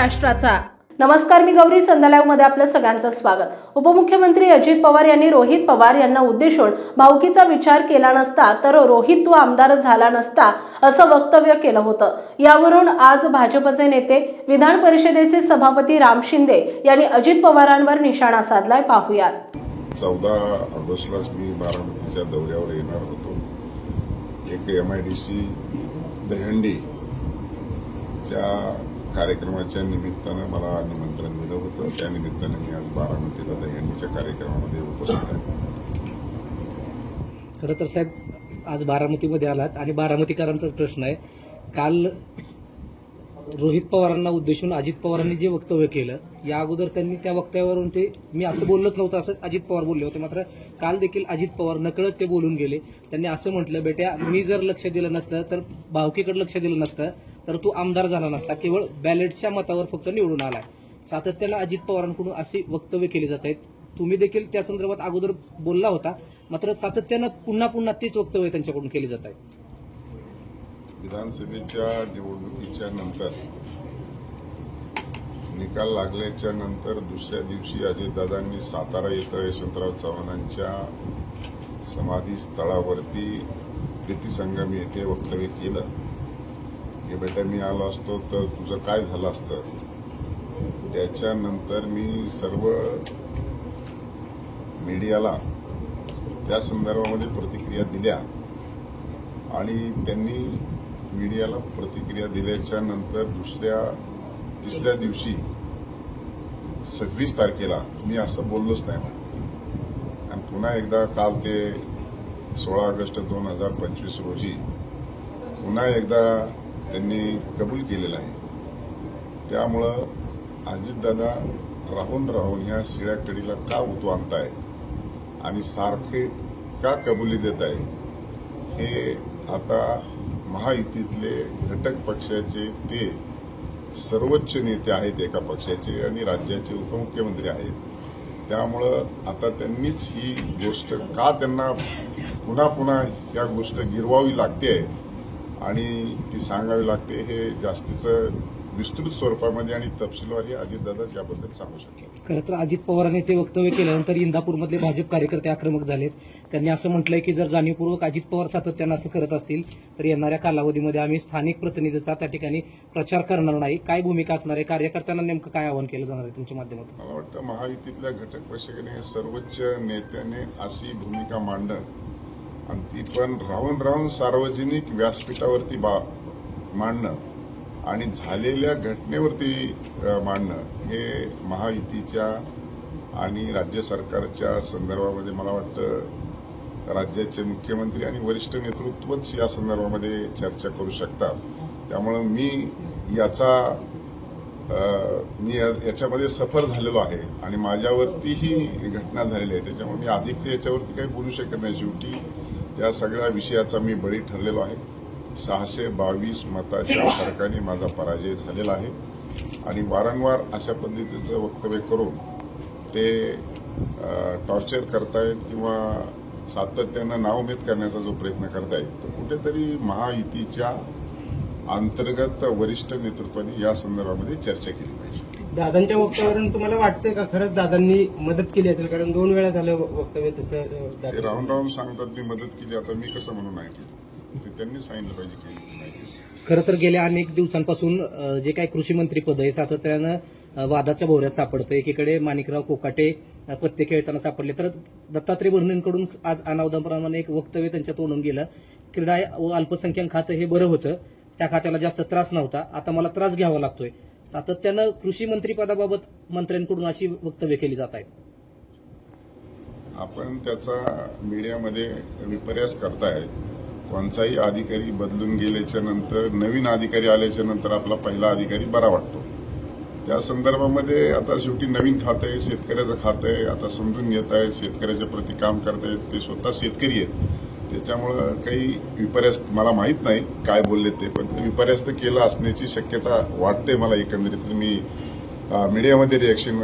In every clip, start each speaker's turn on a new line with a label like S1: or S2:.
S1: महाराष्ट्राचा. नमस्कार मी गौरी संध्यालाव आपलं सगळ्यांचं स्वागत. उपमुख्यमंत्री अजित पवार यांनी रोहित पवार यांना उद्देशून भावकीचा विचार केला नसता तर रोहित तू आमदार झाला नसता असं वक्तव्य केलं होतं. यावरून आज भाजपचे नेते विधान परिषदेचे सभापती राम शिंदे यांनी अजित पवारांवर निशाणा साधलाय. पाहूयात.
S2: चौदा ऑगस्टलाच मी बारामतीच्या दौऱ्यावर येणार होतो. एक एम आय डी सी दहंडीच्या कार्यक्रमाच्या निमित्तानं मला निमंत्रण दिलं होतं. त्या मी आज बारामतीला दहीहंडीच्या कार्यक्रमामध्ये उपस्थित आहे.
S3: खरं तर साहेब आज बारामतीमध्ये आलात आणि बारामतीकरांचाच प्रश्न आहे. काल रोहित पवारांना उद्देशून अजित पवारांनी जे वक्तव्य केलं या अगोदर त्यांनी त्या वक्तव्यावरून ते मी असं बोललंच नव्हतं असं अजित पवार बोलले होते. मात्र काल देखील अजित पवार नकळत ते बोलून गेले. त्यांनी असं म्हटलं बेट्या मी जर लक्ष दिलं नसतं तर भावकीकडे लक्ष दिलं नसतं तर तो आमदार झाला नसता. केवळ बॅलेटच्या मतावर फक्त निवडून आलाय. सातत्यानं अजित पवारांकडून असे वक्तव्य केले जात आहेत. तुम्ही देखील त्या संदर्भात अगोदर बोलला होता. मात्र सातत्यानं पुन्हा पुन्हा तेच वक्तव्य त्यांच्याकडून केले जात आहेत
S2: विधानसभेच्या निवडणुकीच्या नंतर निकाल लागल्याच्या नंतर दुसऱ्या दिवशी अजितदादांनी सातारा इथं यशवंतराव चव्हाणांच्या समाधी स्थळावरती प्रीतीसंगम येथे वक्तव्य केलं. की बेटा मी आलो असतो तर तुझं काय झालं असतं? त्याच्यानंतर मी सर्व मीडियाला त्या संदर्भामध्ये प्रतिक्रिया दिल्या. आणि त्यांनी मीडियाला प्रतिक्रिया दिल्याच्या नंतर दुसऱ्या तिसऱ्या दिवशी सव्वीस तारखेला मी असं बोललोच नाही आणि पुन्हा एकदा काल ते सोळा ऑगस्ट दोन हजार पंचवीस रोजी पुन्हा एकदा त्यांनी कबूल केलेलं आहे. त्यामुळं अजितदादा राहून राहून ह्या शिळ्या कडीला का उतू आणताय आणि सारखे का कबुली देत आहे हे आता महायुतीतले घटक पक्षाचे ते सर्वोच्च नेते आहेत एका पक्षाचे आणि राज्याचे उपमुख्यमंत्री आहेत. त्यामुळं आता त्यांनीच ही गोष्ट का त्यांना पुन्हा पुन्हा या गोष्ट गिरवावी लागते आणि ती सांगावी लागते हे जास्तीचं विस्तृत स्वरूपामध्ये आणि तपशीलवारी अजितदादा याबद्दल सांगू शकतात.
S3: खरं तर अजित पवारांनी ते वक्तव्य केल्यानंतर इंदापूरमधले भाजप कार्यकर्ते आक्रमक झालेत. त्यांनी असं म्हटलंय की जर जाणीवपूर्वक अजित पवार सातत्यानं असं करत असतील तर येणाऱ्या कालावधीमध्ये आम्ही स्थानिक प्रतिनिधीचा त्या ठिकाणी प्रचार करणार नाही. काय भूमिका असणार आहे? कार्यकर्त्यांना नेमकं काय आवाहन केलं जाणार आहे तुमच्या माध्यमातून?
S2: मला वाटतं महायुतीतल्या घटक पक्षाने सर्वोच्च नेत्याने अशी भूमिका मांडणं आणि ती पण राहून राहून सार्वजनिक व्यासपीठावरती बा मांडणं आणि झालेल्या घटनेवरती मांडणं हे महायुतीच्या आणि राज्य सरकारच्या संदर्भामध्ये मला वाटतं राज्याचे मुख्यमंत्री आणि वरिष्ठ नेतृत्वच या संदर्भामध्ये चर्चा करू शकतात. त्यामुळं मी याचा मी या- याच्यामध्ये सफर झालेलो आहे आणि माझ्यावरतीही घटना झालेली आहे. त्याच्यामुळे मी अधिकच्या याच्यावरती काही बोलू शकत नाही. शेवटी त्या सगळ्या विषयाचा मी बळी ठरलेलो आहे. सहाशे बावीस मताच्या फरकाने माझा पराजय झालेला आहे. आणि वारंवार अशा पद्धतीचं वक्तव्य करून ते टॉर्चर करतायत किंवा सातत्यानं नावमेद करण्याचा जो प्रयत्न करतायत तर कुठेतरी महायुतीच्या अंतर्गत वरिष्ठ नेतृत्वाने या संदर्भामध्ये चर्चा केली पाहिजे.
S4: दादांच्या वक्तव्यावरून तुम्हाला वाटतंय का खरंच दादांनी मदत केली असेल? कारण दोन वेळा झालं वक्तव्य तसं
S2: ते राहून राहून सांगतात मी मदत केली आता मी कसं म्हणून नाही केली? ते त्यांनी सांगितलं पाहिजे नाही केली.
S3: खरं तर गेल्या अनेक दिवसांपासून अ, जे काही कृषी मंत्री पद आहे सातत्यानं अ, वादाच्या भोवऱ्यात सापडतं एकीकडे माणिकराव कोकाटे अ, पत्ते खेळताना सापडले. तर दत्तात्रय भरणेंकडून आज अनावधानप्रमाणे एक वक्तव्य त्यांच्या तोंडून गेलं. क्रीडा व अल्पसंख्याक खातं हे बरं होतं. त्या खात्याला जास्त त्रास नव्हता. आता मला त्रास घ्यावा लागतोय. सातत्यानं कृषी मंत्रीपदाबाबत मंत्र्यांकडून अशी वक्तव्य केली जात आहेत
S2: आपण त्याचा मीडियामध्ये विपर्यास करताय. कोणताही अधिकारी बदलून गेल्याच्यानंतर नवीन अधिकारी आल्याच्यानंतर आपला पहिला अधिकारी बरा वाटतो. त्या संदर्भामध्ये आता शेवटी नवीन खातं आहे शेतकऱ्याचं खातं आहे आता समजून घेत आहेत शेतकऱ्याच्या प्रती काम करतायत ते स्वतः शेतकरी आहेत. त्याच्यामुळं काही विपर्यास्त मला माहीत नाही काय बोलले ते पण ते विपर्यास्त केलं असण्याची शक्यता वाटते मला एकंदरीत. मी मीडियामध्ये रिॲक्शन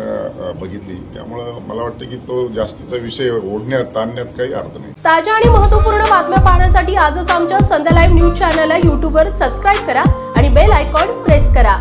S2: बघितली. त्यामुळं मला वाटतं की तो जास्तीचा विषय ओढण्यात ताणण्यात काही अर्थ नाही.
S1: ताज्या आणि महत्त्वपूर्ण बातम्या पाहण्यासाठी आजच आमच्या संध्या लाईव्ह न्यूज चॅनलला यूट्यूबवर सबस्क्राईब करा आणि बेल आयकॉन प्रेस करा.